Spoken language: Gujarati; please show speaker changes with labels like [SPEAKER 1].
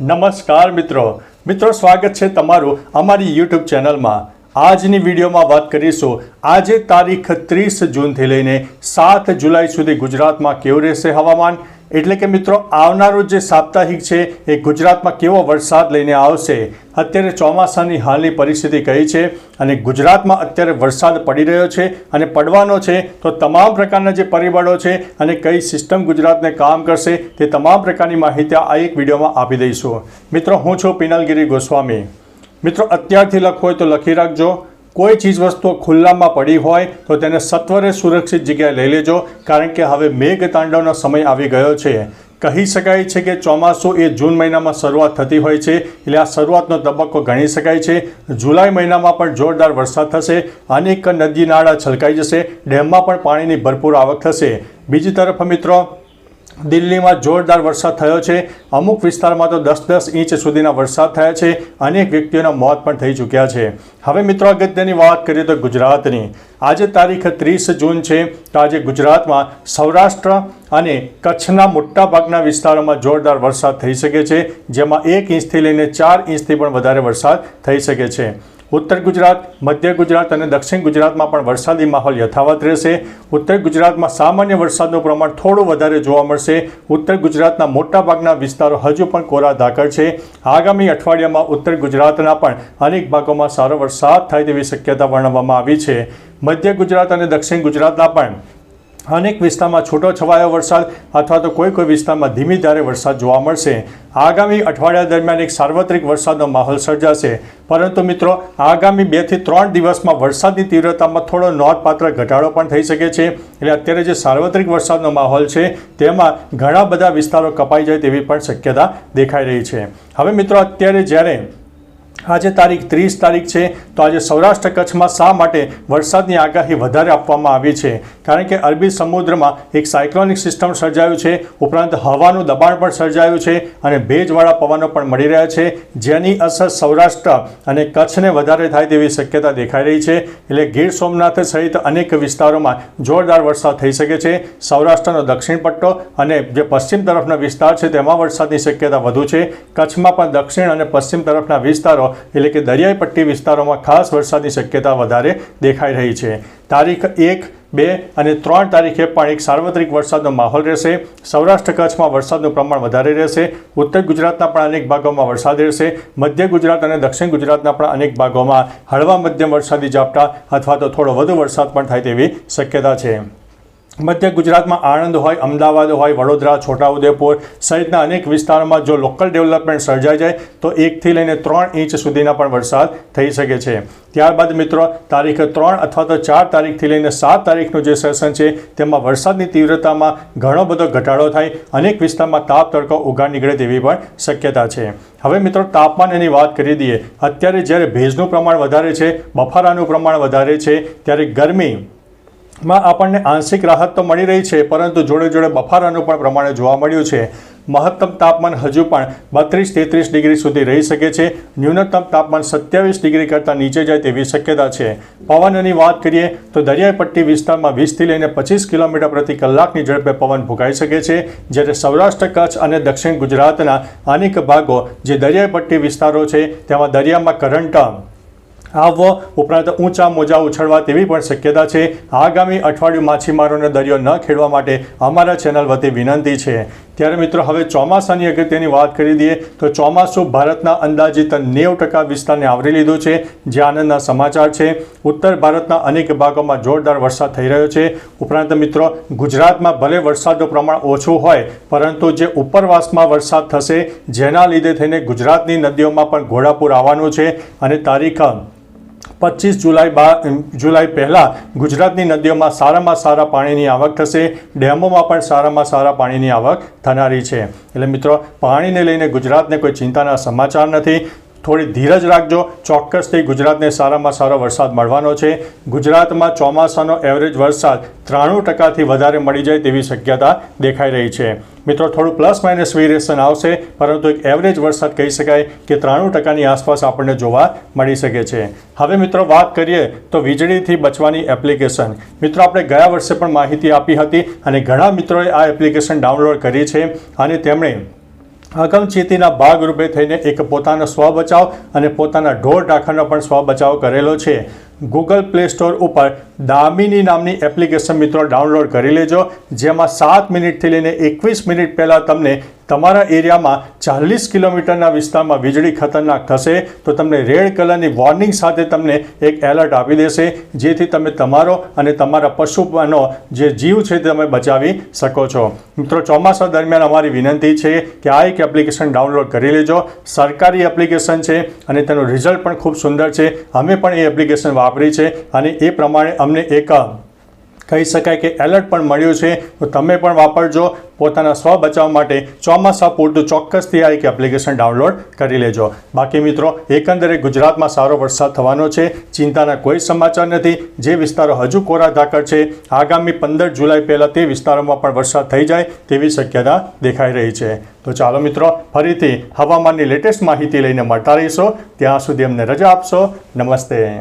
[SPEAKER 1] નમસ્કાર મિત્રો. મિત્રો, સ્વાગત છે તમારું અમારી યુટ્યુબ ચેનલમાં. આજની વિડીયોમાં વાત કરીશું. આજે તારીખ ત્રીસ જૂનથી લઈને સાત જુલાઈ સુધી ગુજરાતમાં કેવું રહેશે હવામાન? એટલે કે મિત્રો, આવનારું જે સાપ્તાહિક છે, એ ગુજરાતમાં કેવો વરસાદ લઈને આવશે, અત્યારે ચોમાસાની હાલની પરિસ્થિતિ કઈ છે અને ગુજરાતમાં અત્યારે વરસાદ પડી રહ્યો છે અને પડવાનો છે, તો તમામ પ્રકારના જે પરિબળો છે અને કઈ સિસ્ટમ ગુજરાતને કામ કરશે, તે તમામ પ્રકારની માહિતી આ એક વિડીયોમાં આપી દઈશું. મિત્રો, હું છું પિનલગીરી ગોસ્વામી. મિત્રો, અત્યારથી લખવું હોય તો લખી રાખજો. કોઈ ચીજ વસ્તુઓ ખુલ્લામાં પડી હોય તો તેને સત્વરે સુરક્ષિત જગ્યાએ લઈ લેજો, કારણ કે હવે મેઘ તાંડવનો સમય આવી ગયો છે. કહી શકાય છે કે ચોમાસું એ જૂન મહિનામાં શરૂઆત થતી હોય છે, એટલે આ શરૂઆતનો તબક્કો ગણી શકાય છે. જુલાઈ મહિનામાં પણ જોરદાર વરસાદ થશે, અનેક નદી, નાળા છલકાઈ જશે, ડેમમાં પણ પાણીની ભરપૂર આવક થશે. બીજી તરફ મિત્રો દિલ્હીમાં જોરદાર વરસાદ થયો છે. અમુક વિસ્તારમાં તો દસ દસ ઇંચ સુધીના વરસાદ થયા છે. અનેક વ્યક્તિઓના મોત પણ થઈ ચૂક્યા છે. હવે મિત્રો અગત્યની વાત કરીએ તો ગુજરાતની. આજે તારીખ ત્રીસ જૂન છે તો આજે ગુજરાતમાં સૌરાષ્ટ્ર અને કચ્છના મોટાભાગના વિસ્તારોમાં જોરદાર વરસાદ થઈ શકે છે. જેમાં એક ઇંચથી લઈને ચાર ઇંચથી પણ વધારે વરસાદ થઈ શકે છે. ઉત્તર ગુજરાત, મધ્ય ગુજરાત અને દક્ષિણ ગુજરાતમાં પણ વરસાદી માહોલ યથાવત રહેશે. ઉત્તર ગુજરાતમાં સામાન્ય વરસાદનું પ્રમાણ થોડું વધારે જોવા મળશે. ઉત્તર ગુજરાતના મોટાભાગના વિસ્તારો હજુ પણ કોરા ધાકર છે. આગામી અઠવાડિયામાં ઉત્તર ગુજરાતના પણ અનેક ભાગોમાં સારો વરસાદ થાય તેવી શક્યતા વર્ણવવામાં આવી છે. મધ્ય ગુજરાત અને દક્ષિણ ગુજરાતના પણ અનેક વિસ્તારમાં છૂટો છવાયો વરસાદ અથવા તો કોઈ કોઈ વિસ્તારમાં ધીમી ધારે વરસાદ જોવા મળશે. આગામી અઠવાડિયા દરમિયાન એક સાર્વત્રિક વરસાદનો માહોલ સર્જાશે. પરંતુ મિત્રો, આગામી બેથી ત્રણ દિવસમાં વરસાદની તીવ્રતામાં થોડો નોંધપાત્ર ઘટાડો પણ થઈ શકે છે. એટલે અત્યારે જે સાર્વત્રિક વરસાદનો માહોલ છે, તેમાં ઘણા બધા વિસ્તારો કપાઈ જાય તેવી પણ શક્યતા દેખાઈ રહી છે. હવે મિત્રો, અત્યારે જ્યારે આજે તારીખ ત્રીસ તારીખ છે, તો આજે સૌરાષ્ટ્ર કચ્છમાં શા માટે વરસાદની આગાહી વધારે આપવામાં આવી છે? કારણ કે અરબી સમુદ્રમાં એક સાયક્લોનિક સિસ્ટમ સર્જાયું છે, ઉપરાંત હવાનું દબાણ પણ સર્જાયું છે અને ભેજવાળા પવનો પણ મળી રહ્યા છે, જેની અસર સૌરાષ્ટ્ર અને કચ્છને વધારે થાય તેવી શક્યતા દેખાઈ રહી છે. એટલે ગીર સોમનાથ સહિત અનેક વિસ્તારોમાં જોરદાર વરસાદ થઈ શકે છે. સૌરાષ્ટ્રનો દક્ષિણ પટ્ટો અને જે પશ્ચિમ તરફનો વિસ્તાર છે, તેમાં વરસાદની શક્યતા વધુ છે. કચ્છમાં પણ દક્ષિણ અને પશ્ચિમ તરફના વિસ્તારો એટલે કે દરિયાઈ પટ્ટી વિસ્તારોમાં ખાસ વરસાદની શક્યતા વધારે દેખાઈ રહી છે. તારીખ એક, બે અને ત્રણ તારીખે પણ એક સાર્વત્રિક વરસાદનો માહોલ રહેશે. સૌરાષ્ટ્ર કચ્છમાં વરસાદનું પ્રમાણ વધારે રહેશે. ઉત્તર ગુજરાતના પણ અનેક ભાગોમાં વરસાદ રહેશે. મધ્ય ગુજરાત અને દક્ષિણ ગુજરાતના પણ અનેક ભાગોમાં હળવા મધ્યમ વરસાદી ઝાપટા અથવા તો થોડો વધુ વરસાદ પણ થાય તેવી શક્યતા છે. મધ્ય ગુજરાતમાં આણંદ હોય, અમદાવાદ હોય, વડોદરા, છોટાઉદેપુર સહિતના અનેક વિસ્તારોમાં જો લોકલ ડેવલપમેન્ટ સર્જાઈ જાય, તો એકથી લઈને ત્રણ ઇંચ સુધીના પણ વરસાદ થઈ શકે છે. ત્યારબાદ મિત્રો, તારીખ ત્રણ અથવા તો ચાર તારીખથી લઈને સાત તારીખનું જે સેશન છે, તેમાં વરસાદની તીવ્રતામાં ઘણો બધો ઘટાડો થાય, અનેક વિસ્તારમાં તાપ તડકો ઉઘાડ નીકળે તેવી પણ શક્યતા છે. હવે મિત્રો, તાપમાન એની વાત કરી દઈએ. અત્યારે જ્યારે ભેજનું પ્રમાણ વધારે છે, બફારાનું પ્રમાણ વધારે છે, ત્યારે ગરમી માં આપણને આંશિક રાહત તો મળી રહી છે, પરંતુ જોડે જોડે બફારાનું પણ પ્રમાણે જોવા મળ્યું છે. મહત્તમ તાપમાન હજુ પણ બત્રીસ તેત્રીસ ડિગ્રી સુધી રહી શકે છે. ન્યૂનતમ તાપમાન સત્યાવીસ ડિગ્રી કરતાં નીચે જાય તેવી શક્યતા છે. પવનની વાત કરીએ તો દરિયાઈ પટ્ટી વિસ્તારમાં વીસથી લઈને પચીસ કિલોમીટર પ્રતિ કલાકની ઝડપે પવન ફૂંકાઈ શકે છે. જ્યારે સૌરાષ્ટ્ર, કચ્છ અને દક્ષિણ ગુજરાતના અનેક ભાગો જે દરિયાઈ પટ્ટી વિસ્તારો છે, તેમાં દરિયામાં કરંટ આવવો ઉપરાંત ઊંચા મોજા ઉછળવા તેવી પણ શક્યતા છે. આગામી અઠવાડિયું માછીમારોને દરિયો ન ખેડવા માટે અમારા ચેનલ વતી વિનંતી છે. ત્યારે મિત્રો, હવે ચોમાસાની અગત્યની વાત કરી દઈએ તો ચોમાસું ભારતના અંદાજિત નેવું ટકા વિસ્તારને આવરી લીધું છે. જે આનંદના સમાચાર છે. ઉત્તર ભારતના અનેક ભાગોમાં જોરદાર વરસાદ થઈ રહ્યો છે. ઉપરાંત મિત્રો, ગુજરાતમાં ભલે વરસાદનું પ્રમાણ ઓછું હોય, પરંતુ જે ઉપરવાસમાં વરસાદ થશે, જેના લીધે થઈને ગુજરાતની નદીઓમાં પણ ઘોડાપૂર આવવાનું છે. અને તારીખ પચીસ જુલાઈ બા જુલાઈ પહેલાં ગુજરાતની નદીઓમાં સારામાં સારા પાણીની આવક થશે. ડેમોમાં પણ સારામાં સારા પાણીની આવક થનારી છે. એટલે મિત્રો, પાણીને લઈને ગુજરાતને કોઈ ચિંતાના સમાચાર નથી. થોડી ધીરજ રાખજો. ચોક્કસથી ગુજરાતને સારામાં સારો વરસાદ મળવાનો છે. ગુજરાતમાં ચોમાસાનો એવરેજ વરસાદ ત્રાણું ટકાથી વધારે મળી જાય તેવી શક્યતા દેખાઈ રહી છે. મિત્રો, થોડું પ્લસ માઇનસ વેરિએશન આવશે, પરંતુ એક એવરેજ વરસાદ કહી શકાય કે ત્રાણું ટકાની આસપાસ આપણને જોવા મળી શકે છે. હવે મિત્રો, વાત કરીએ તો વીજળીથી બચવાની એપ્લિકેશન મિત્રો, આપણે ગયા વર્ષે પણ માહિતી આપી હતી અને ઘણા મિત્રોએ આ એપ્લિકેશન ડાઉનલોડ કરી છે અને તેમણે અગમચેતીના ભાગરૂપે થઈને એક પોતાનો સ્વ બચાવ અને પોતાના ઢોર ઢાંખરનો પણ સ્વ બચાવ કરેલો છે. ગૂગલ પ્લે સ્ટોર ઉપર દામિની નામની એપ્લિકેશન મિત્રો ડાઉનલોડ કરી લેજો, જેમાં સાત મિનિટથી લઈને એકવીસ મિનિટ પહેલાં તમને તમારા એરિયામાં ચાલીસ કિલોમીટરના વિસ્તારમાં વીજળી ખતરનાક થશે તો તમને રેડ કલરની વોર્નિંગ સાથે તમને એક એલર્ટ આપી દેશે, જેથી તમે તમારો અને તમારા પશુનો જે જીવ છે તે તમે બચાવી શકો છો. મિત્રો, ચોમાસા દરમિયાન અમારી વિનંતી છે કે આ એક એપ્લિકેશન ડાઉનલોડ કરી લેજો. સરકારી એપ્લિકેશન છે અને તેનું રિઝલ્ટ પણ ખૂબ સુંદર છે. અમે પણ એ એપ્લિકેશન વાપરી છે અને એ પ્રમાણે અમને એક કહી શકાય કે એલર્ટ પણ મળ્યું છે. તો તમે પણ વાપરજો. પોતાના સ્વ બચાવ માટે ચોમાસા પૂરતું ચોક્કસથી આ એક એપ્લિકેશન ડાઉનલોડ કરી લેજો. બાકી મિત્રો, એકંદરે ગુજરાતમાં સારો વરસાદ થવાનો છે. ચિંતાના કોઈ સમાચાર નથી. જે વિસ્તારો હજુ કોરા ધાકડ છે, આગામી પંદર જુલાઈ પહેલાં તે વિસ્તારોમાં પણ વરસાદ થઈ જાય તેવી શક્યતા દેખાઈ રહી છે. તો ચાલો મિત્રો, ફરીથી હવામાનની લેટેસ્ટ માહિતી લઈને મળતા રહીશો. ત્યાં સુધી અમને રજા આપશો. નમસ્તે.